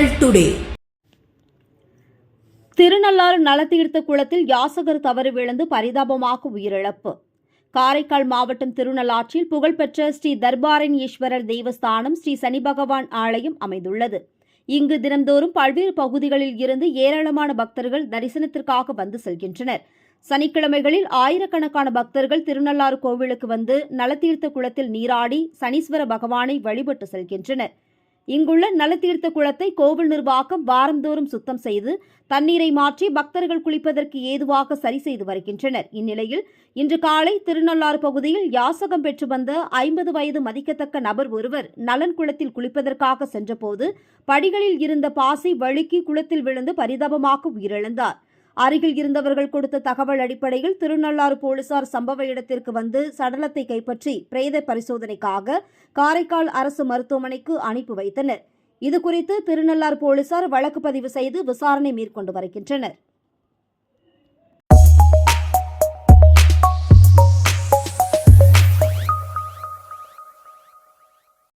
Today Thirunallar நலத்தீர்த்த குளத்தில் யாசகர் தவறு விழுந்து பரிதாபமாக உயிரிழப்பு. காரைக்கால் மாவட்டம் திருநள்ளாற்றில் புகழ்பெற்ற ஸ்ரீ தர்பாரின் ஈஸ்வரர் தெய்வஸ்தானம் ஸ்ரீ சனி பகவான் ஆலயம் அமைந்துள்ளது. இங்கு தினந்தோறும் பல்வேறு பகுதிகளில் இருந்து ஏராளமான பக்தர்கள் தரிசனத்திற்காக வந்து செல்கின்றனர். சனிக்கிழமைகளில் ஆயிரக்கணக்கான பக்தர்கள் திருநள்ளாறு கோவிலுக்கு வந்து நலத்தீர்த்த குளத்தில் நீராடி சனீஸ்வர பகவானை வழிபட்டு செல்கின்றனர். இங்குள்ள நலத்தீர்த்த குளத்தை கோவில் நிர்வாகம் வாரந்தோறும் சுத்தம் செய்து தண்ணீரை மாற்றி பக்தர்கள் குளிப்பதற்கு ஏதுவாக சரி செய்து வருகின்றனர். இந்நிலையில் இன்று காலை திருநள்ளாறு பகுதியில் யாசகம் பெற்று வந்த ஐம்பது வயது மதிக்கத்தக்க நபர் ஒருவர் நலன் குளத்தில் குளிப்பதற்காக சென்றபோது படிகளில் இருந்த பாசி வழுக்கி குளத்தில் விழுந்து பரிதாபமாக உயிரிழந்தார். அருகில் இருந்தவர்கள் கொடுத்த தகவல் அடிப்படையில் திருநள்ளாறு போலீசார் சம்பவ இடத்திற்கு வந்து சடலத்தை கைப்பற்றி பிரேத பரிசோதனைக்காக காரைக்கால் அரசு மருத்துவமனைக்கு அனுப்பி வைத்தனர். இதுகுறித்து திருநள்ளாறு போலீசார் வழக்கு பதிவு செய்து விசாரணை மேற்கொண்டு வருகின்றனர்.